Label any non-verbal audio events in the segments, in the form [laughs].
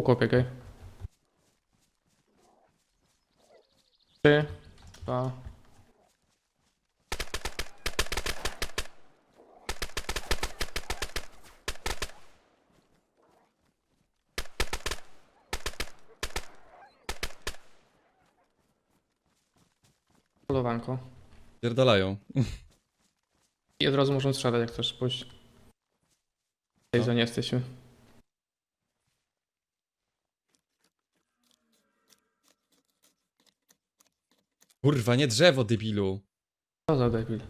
Kółko biegaj. Trzy, dwa. Polowanko. Pierdalają. I od razu muszą strzelać, jak chcesz pójść. Tej zonie jesteśmy. Kurwa, nie drzewo, debilu. Co za debil.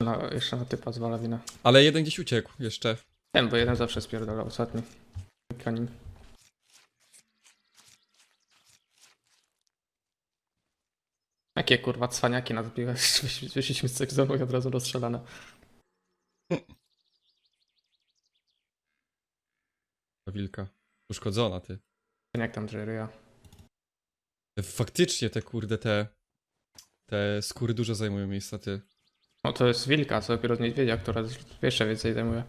No, jeszcze na typa zwala winę. Ale jeden gdzieś uciekł jeszcze. Wiem, bo jeden zawsze spierdala ostatni. Kanin. Jakie kurwa cwaniaki nas? [laughs] Wysz- Wyszliśmy z tych zonu i od razu rozstrzelane. Wilka. Uszkodzona, ty. Jak tam Jerry'a? Faktycznie te kurde, te... Te skóry dużo zajmują miejsca, ty. No to jest wilka, co dopiero z niedźwiedzia, która jeszcze więcej zajmuje.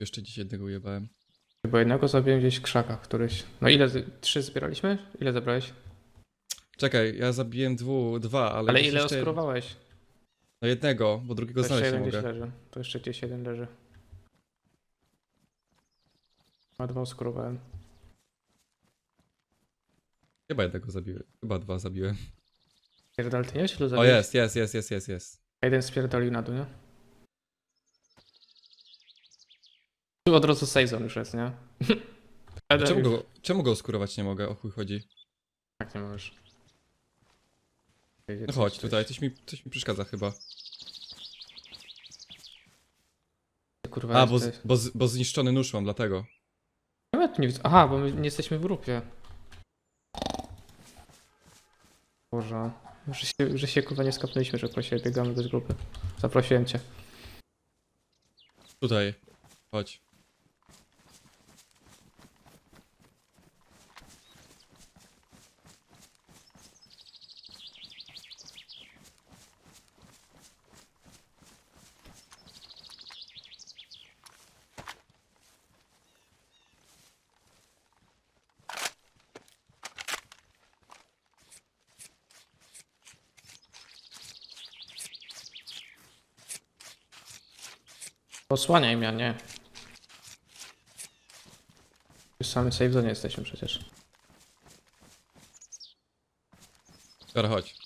Jeszcze dziś jednego ujebałem. Bo jednego zabiłem gdzieś w krzakach któryś. No ile? z- Trzy zbieraliśmy? Ile zebrałeś? Czekaj, ja zabiłem dwu, dwa, ale... Ale ile jeszcze- oskurowałeś? No jednego, bo drugiego To jeszcze znaleźć nie jeden gdzieś mogę. leży. To jeszcze gdzieś jeden leży. A dwa oskurowałem. Chyba jednego zabiłem. Chyba dwa zabiłem. Pierdol, ty nie wiesz ilu O zabiłeś? jest, jest, jest, jest, jest, jest. A Jeden spierdolił na dół, nie? Tu od razu sezon już jest, nie? Czemu już- go, czemu go oskurować nie mogę? O chuj chodzi. Tak nie możesz. No chodź tutaj, coś mi, coś mi przeszkadza chyba. Kurwa, A, bo, z, bo, z, bo zniszczony nóż mam, dlatego. Nie widzę. Aha, bo my nie jesteśmy w grupie. Boże. Że się, że się kurwa nie skapnęliśmy, że siebie biegamy bez grupy. Zaprosiłem cię. Tutaj. Chodź. Posłaniaj mnie, nie. Już samy safe zone jesteśmy przecież. Dobra, chodź.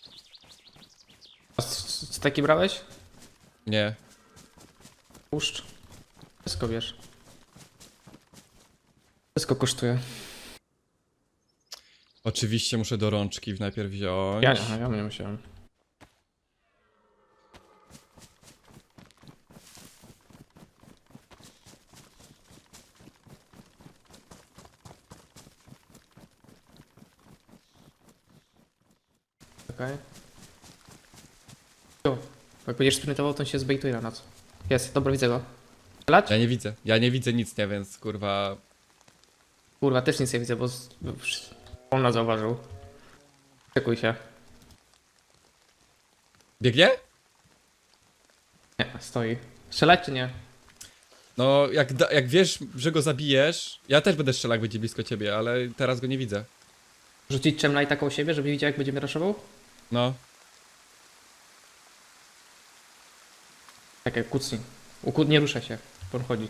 A z, z taki brałeś? Nie. Puszcz. Wszystko wiesz. Wszystko kosztuje. Oczywiście muszę do rączki najpierw wziąć. Ja nie, ja nie musiałem. Okej. Okay. Jak będziesz sprintował, to on się zbejtuje na nas. Jest, dobra, widzę go. Lać? Ja nie widzę. Ja nie widzę nic, nie, więc kurwa. Kurwa, też nic nie widzę, bo z... on nas zauważył. Czekuj się. Biegnie? Nie, stoi. Strzelać czy nie? No, jak, da, jak wiesz, że go zabijesz. Ja też będę strzelał, jak będzie blisko ciebie, ale teraz go nie widzę. Rzucić czemlaj taką siebie, żeby widział jak będziemy raszował? No. Czekaj, kucnij. Uku, nie rusza się. On chodzi.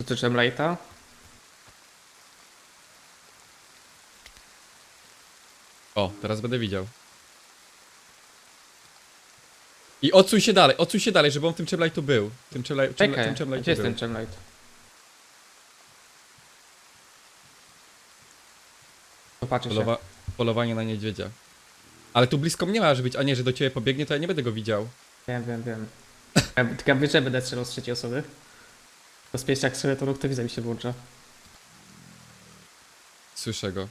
Rzucę czemlajta. O, teraz będę widział. I odsuń się dalej, odsuń się dalej, żeby on w tym chemlightu był. Tym chemlight, Czekaj, tym chemlightu gdzie jest był. ten chemlight? Popatrzę się. Polowanie na niedźwiedzia. Ale tu blisko mnie ma być, a nie, że do ciebie pobiegnie, to ja nie będę go widział. Wiem, wiem, wiem. Ja, tylko ja wiem, że będę strzelał z trzeciej osoby. Bezpiecznie jak sobie to noktowizja mi się włącza. Słyszę go.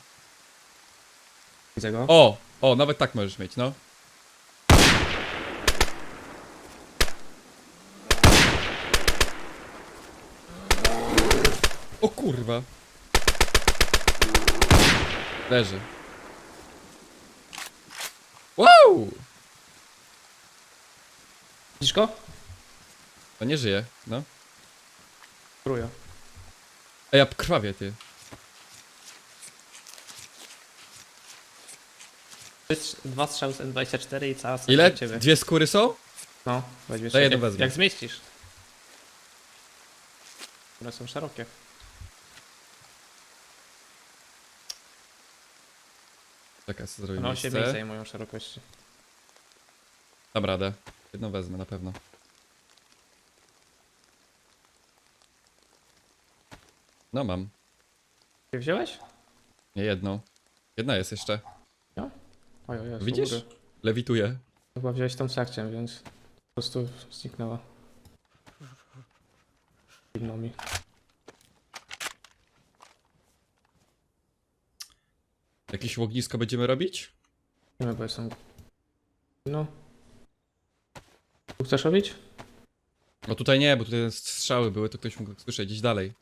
Widzę go. O! O, nawet tak możesz mieć, no. O kurwa. Leży. Wow! Widzisz go? To nie żyje, no. Kruja. Ej, ja krwawię, ty. Dwa strzały z N24 i cała Ile? do ciebie. Dwie skóry są? No, weźmiesz To jak, jedno wezmę. jak zmieścisz. One są szerokie. Czekaj, co zrobię No się mniej miejsce. zajmują szerokości. Dam radę. Jedną wezmę na pewno. No mam. Ty wziąłeś? Nie jedną. Jedna jest jeszcze. Oj, oj, oj, są Widzisz? Lewituje. Chyba wziąłeś tą ja chciałem wziąć. Po prostu zniknęła. Zimno mi. Jakieś ognisko będziemy robić? Nie wiem, bo jestem... No. Tu chcesz robić? No tutaj nie, bo tutaj strzały były, to ktoś mógł słyszeć gdzieś dalej.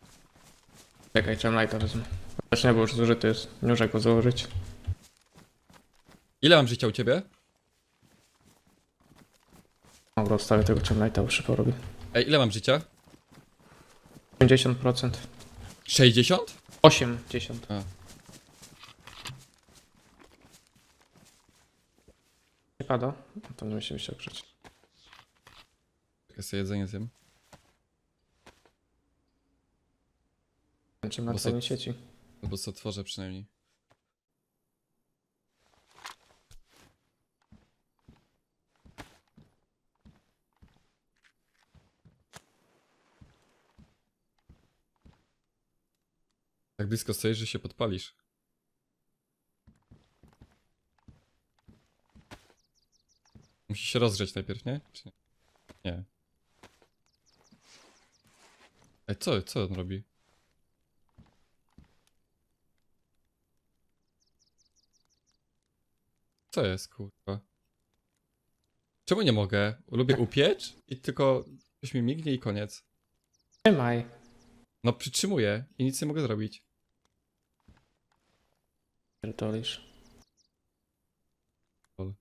Czekaj, czemu lighta wezmę. Chociaż nie, bo już zużyty jest. Nie muszę go założyć. Ile mam życia u ciebie? Dobra, odstawię tego czemu lighta, bo szybko robi. Ej, ile mam życia? 50%. 60? 80. A. pada? No to musimy się oprzeć. Czekaj sobie jedzenie zjem. Czym na Bo twoim so- sieci. Albo co tworzę przynajmniej. Tak blisko stoisz, że się podpalisz. Musi się rozgrzeć najpierw, nie? Czy nie? Nie. Ej, co, co on robi? Co jest, kurwa? Czemu nie mogę? Lubię upiecz i tylko coś mi mignie i koniec. Trzymaj. No przytrzymuję i nic nie mogę zrobić. Pierdolisz. Lol.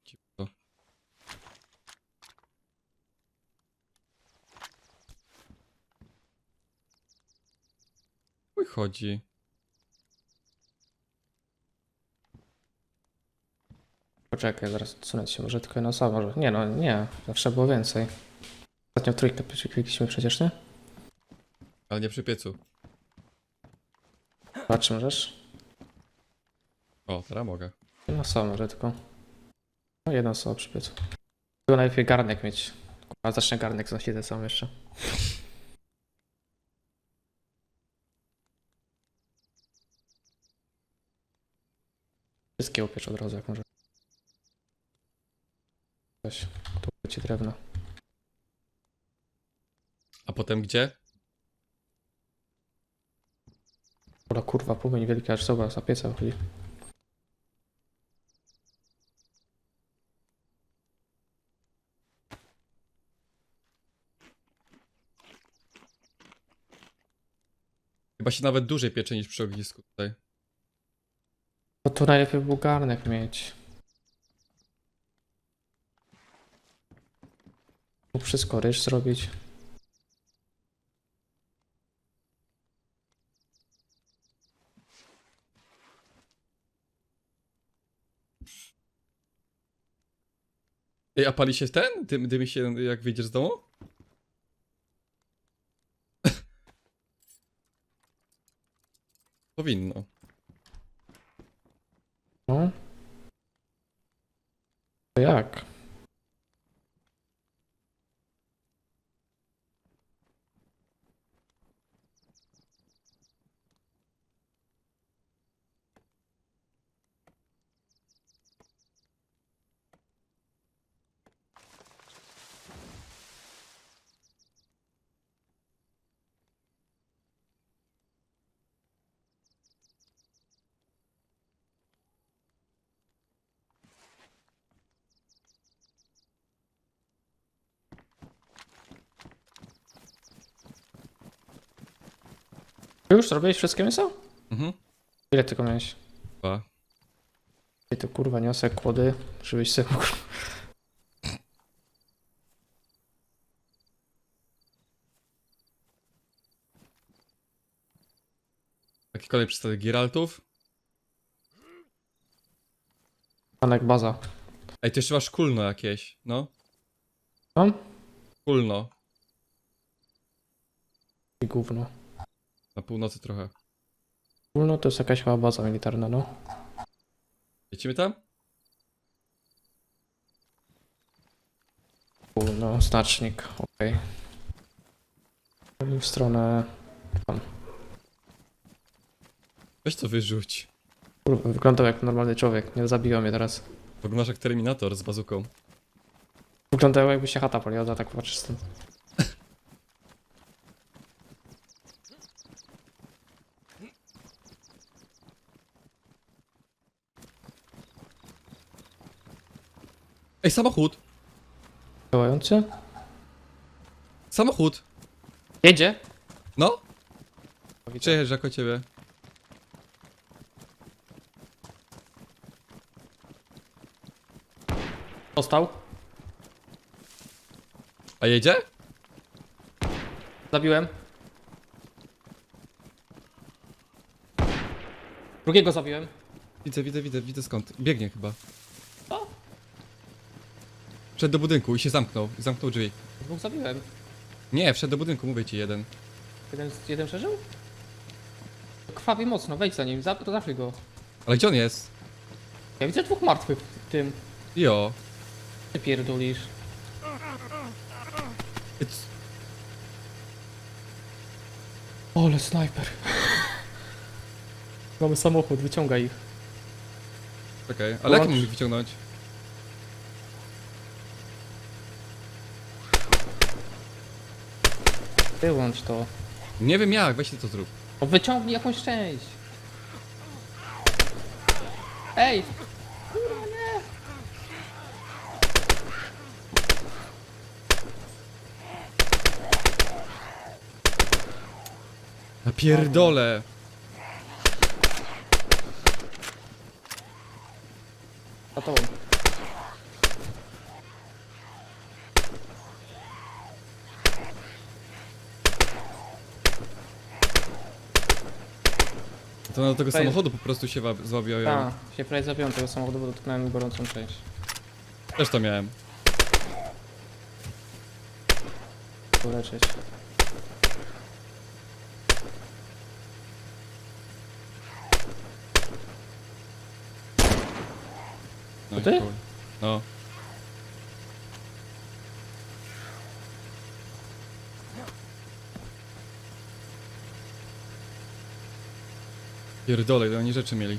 Chuj chodzi. Poczekaj, zaraz odsunę się. Może tylko jedna osoba. Może... Nie no, nie. Zawsze było więcej. Ostatnio trójkę klikliśmy przecież, nie? Ale nie przy piecu. Zobacz, możesz? O, teraz mogę. Jedna osoba może tylko. No jedna osoba przy piecu. Tylko najlepiej garnek mieć. A zacznę garnek znosić ten sam jeszcze. Wszystkie upiecz od razu jak może. Coś. Tu ci drewno. A potem gdzie? Ola kurwa, płomień wielki aż zobacz, za pieca chodzi. Chyba się nawet dłużej piecze niż przy ognisku tutaj. No tu najlepiej był garnek mieć. Mógł wszystko ryż zrobić. Ej, a pali się ten? Dym, dymi się jak wyjdziesz z domu? [laughs] Powinno. No. To jak? Już zrobiłeś wszystkie mięso? Mhm. Ile tylko miałeś? Dwa. Ty to kurwa niosę kłody, żebyś sobie mógł. Taki kolej przedstawia Geraltów. Panek baza. Ej, ty jeszcze masz kulno jakieś, no? No? Kulno. I gówno. Na północy trochę. No to jest jakaś chyba baza militarna, no. Lecimy tam? No, znacznik, okej. W stronę... Tam. Weź to wyrzuć. Kurwa, Wyglądał jak normalny człowiek, nie zabiła mnie teraz. Wyglądasz jak Terminator z bazuką. Wyglądało jakby się chata paliła, tak patrzysz stąd. Ej, samochód! Działający? Samochód! Jedzie! No! Widzę. Przejeżdża jako ciebie. Dostał. A jedzie? Zabiłem. Drugiego zabiłem. Widzę, widzę, widzę, widzę skąd. Biegnie chyba. Wszedł do budynku i się zamknął. I zamknął drzwi. Dwóch zabiłem. Nie, wszedł do budynku, mówię ci jeden. Jeden, jeden przeżył? Krwawi mocno, wejdź za nim, za, to zawsze go. Ale gdzie on jest? Ja widzę dwóch martwych w tym. Jo. Ty pierdulisz. It's... Ole, snajper. Mamy samochód, wyciągaj ich. Czekaj, ale jak mam ich wyciągnąć? Wyłącz to. Nie wiem jak, weź ty to zrób. No wyciągnij jakąś część. Ej! Kurwa nie! Na pierdole! Za tobą. To na tego samochodu po prostu się wa- złabiają. Tak, się prawie zabiłem tego samochodu, bo dotknąłem gorącą część. Też to miałem. Uleczyć. No To i ty? chuj. No. Pierdolę, ile oni rzeczy mieli.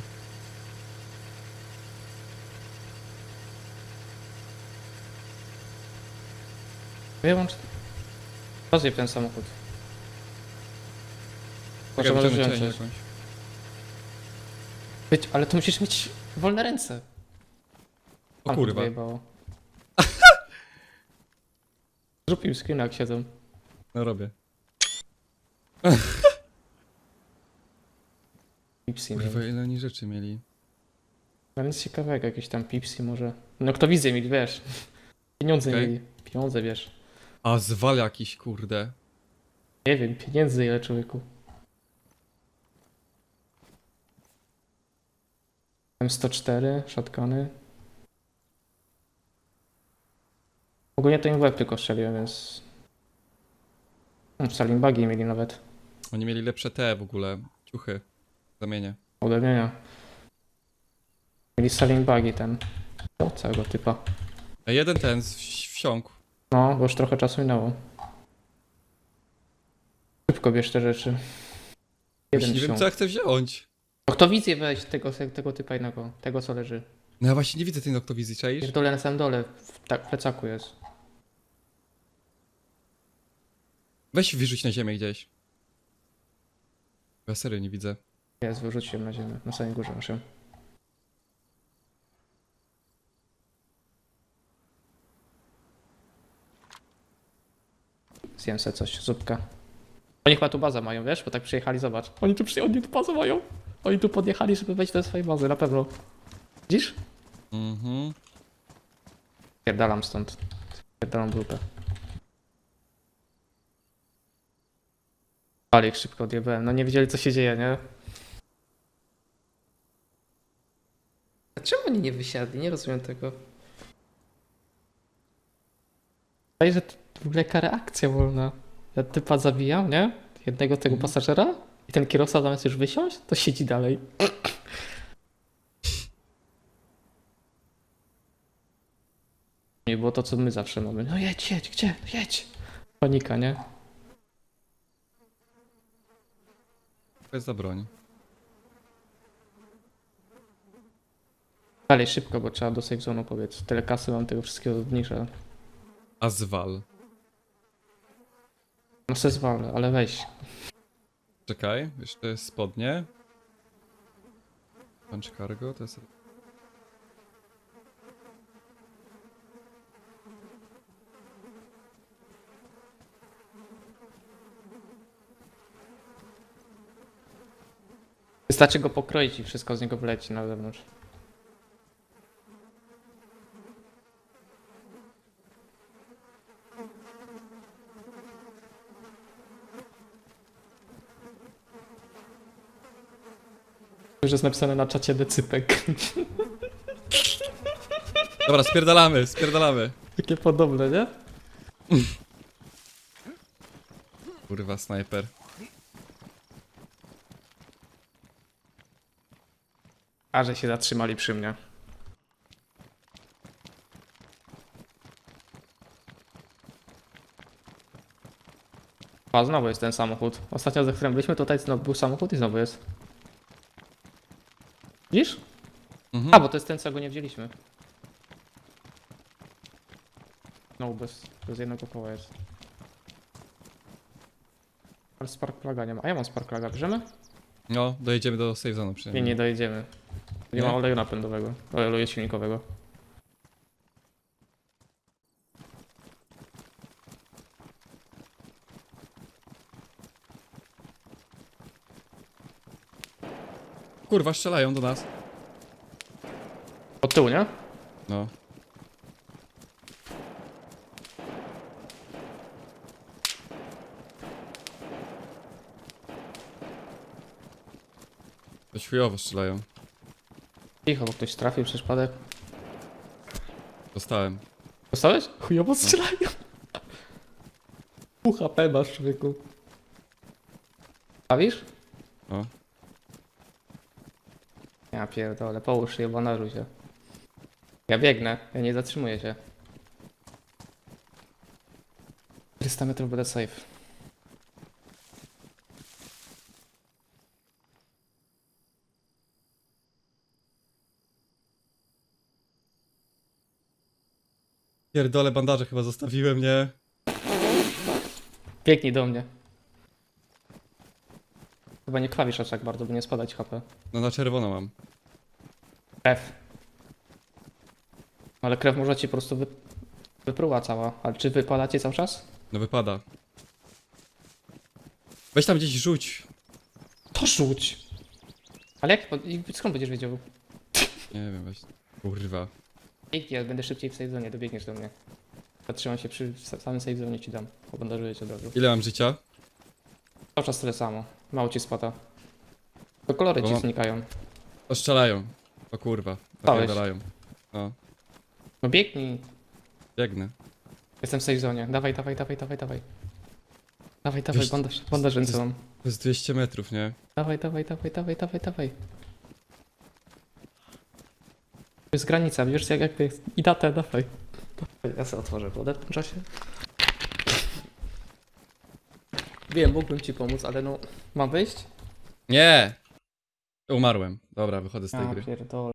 Wyłącz. Rozjeb ten samochód. Czekaj, Potrzeba wyciągnę wziąć część coś. jakąś. Być, ale to musisz mieć wolne ręce. O Tam kurwa. wyjebało. [laughs] Zrób im screena jak siedzą. No robię. [laughs] Pipsy Kurwa, mieli. ile oni rzeczy mieli. Ale nic ciekawego, jakieś tam pipsy może. No kto widzę mieli, wiesz. [laughs] Pieniądze Okej. mieli. Pieniądze, wiesz. A zwal jakiś, kurde. Nie wiem, pieniędzy ile człowieku. M104, shotguny. Ogólnie to im w łeb tylko strzeliłem, więc... Salimbagi mieli nawet. Oni mieli lepsze te w ogóle. Ciuchy. Zamienię. Ode Mieli salimbagi ten. Do całego typa. A jeden ten z wsi- wsiąkł. No, bo już trochę czasu minęło. Szybko bierz te rzeczy. Właśnie Jeden nie wiem co ja chcę wziąć. No kto weź tego, tego typa innego, tego co leży. No ja właśnie nie widzę tej noktowizji, czaisz? Pierdolę na samym dole, w tak, w plecaku jest. Weź wyrzuć na ziemię gdzieś. Ja serio nie widzę. Jest, wyrzuciłem na ziemię, na samej górze naszym. Zjem sobie coś, zupkę. Oni chyba tu bazę mają, wiesz? Bo tak przyjechali, zobacz. Oni tu przyjechali, oni tu bazę mają. Oni tu podjechali, żeby wejść do swojej bazy, na pewno. Widzisz? Mhm. Pierdalam stąd. Pierdalam grupę. Ale ich szybko odjebałem. No nie wiedzieli co się dzieje, nie? Nie wysiadli? Nie rozumiem tego. Wydaje, że to w ogóle jaka reakcja wolna. Ja typa zabijam, nie? Jednego tego pasażera i ten kierowca zamiast już wysiąść, to siedzi dalej. [clears throat] Nie było to, co my zawsze mamy. No jedź, jedź, gdzie? Jedź! Panika, nie? To jest za broń. Dalej szybko, bo trzeba do safe zone'u powiedz. Tyle kasy mam tego wszystkiego zmniejsza. Azwal. No se zwalę, ale weź. Czekaj, jeszcze jest spodnie. Punch cargo, to jest... Wystarczy go pokroić i wszystko z niego wleci na zewnątrz. Już jest napisane na czacie decypek. Dobra, spierdalamy, spierdalamy. Takie podobne, nie? Kurwa, snajper. A że się zatrzymali przy mnie. A znowu jest ten samochód. Ostatnio, za którym byliśmy, tutaj znowu był samochód i znowu jest. Widzisz? Mhm. A, bo to jest ten, co go nie wzięliśmy. No, bez, bez jednego koła jest. Ale spark plaga nie ma. A ja mam spark plaga, bierzemy? No, dojedziemy do safe zone'u Nie, przynajmniej. nie dojedziemy. Nie, Nie? ma oleju napędowego, oleju silnikowego. Kurwa, strzelają do nas. Od tyłu, nie? No. Dość chujowo strzelają. Cicho, bo ktoś trafił przez przypadek. Dostałem. Dostałeś? Chujowo strzelają. Pół HP masz, człowieku. Bawisz? O. Pierdolę, połóż się, bo się. Ja biegnę, ja nie zatrzymuję się. 400 metrów będę safe. Pierdolę bandaże chyba zostawiłem, nie? Biegnij do mnie. Chyba nie klawisz aż tak bardzo, by nie spadać HP. No na czerwono mam. Krew. Ale krew może ci po prostu wy... wypruła cała. Ale czy wypada ci cały czas? No wypada. Weź tam gdzieś rzuć. To rzuć! Ale jak, i skąd będziesz wiedział? Nie wiem, weź. Kurwa. Biegnij, ja będę szybciej w safe zone, dobiegniesz do mnie. Zatrzymam się przy sa- samym safe zone ci dam. Pobandażuję cię razu. Ile mam życia? Cały czas tyle samo. Mało ci spada. To kolory Bo ci mam- znikają. O, strzelają. O kurwa. Dałeś. Napierdalają. No, No biegnij. biegnę. Jestem w safe zone. Dawaj, dawaj, dawaj, dawaj, dawaj. Dawaj, dawaj, Wiesz, bandaż, bandaż ręce mam. To jest 200 metrów, nie? Dawaj, dawaj, dawaj, dawaj, dawaj, dawaj. To jest granica, wiesz jak, jak to jest. I datę, dawaj. Ja sobie otworzę wodę w tym czasie. Wiem, mógłbym ci pomóc, ale no... Mam wyjść? Nie! Umarłem. Dobra, wychodzę z tej gry. pierdolę.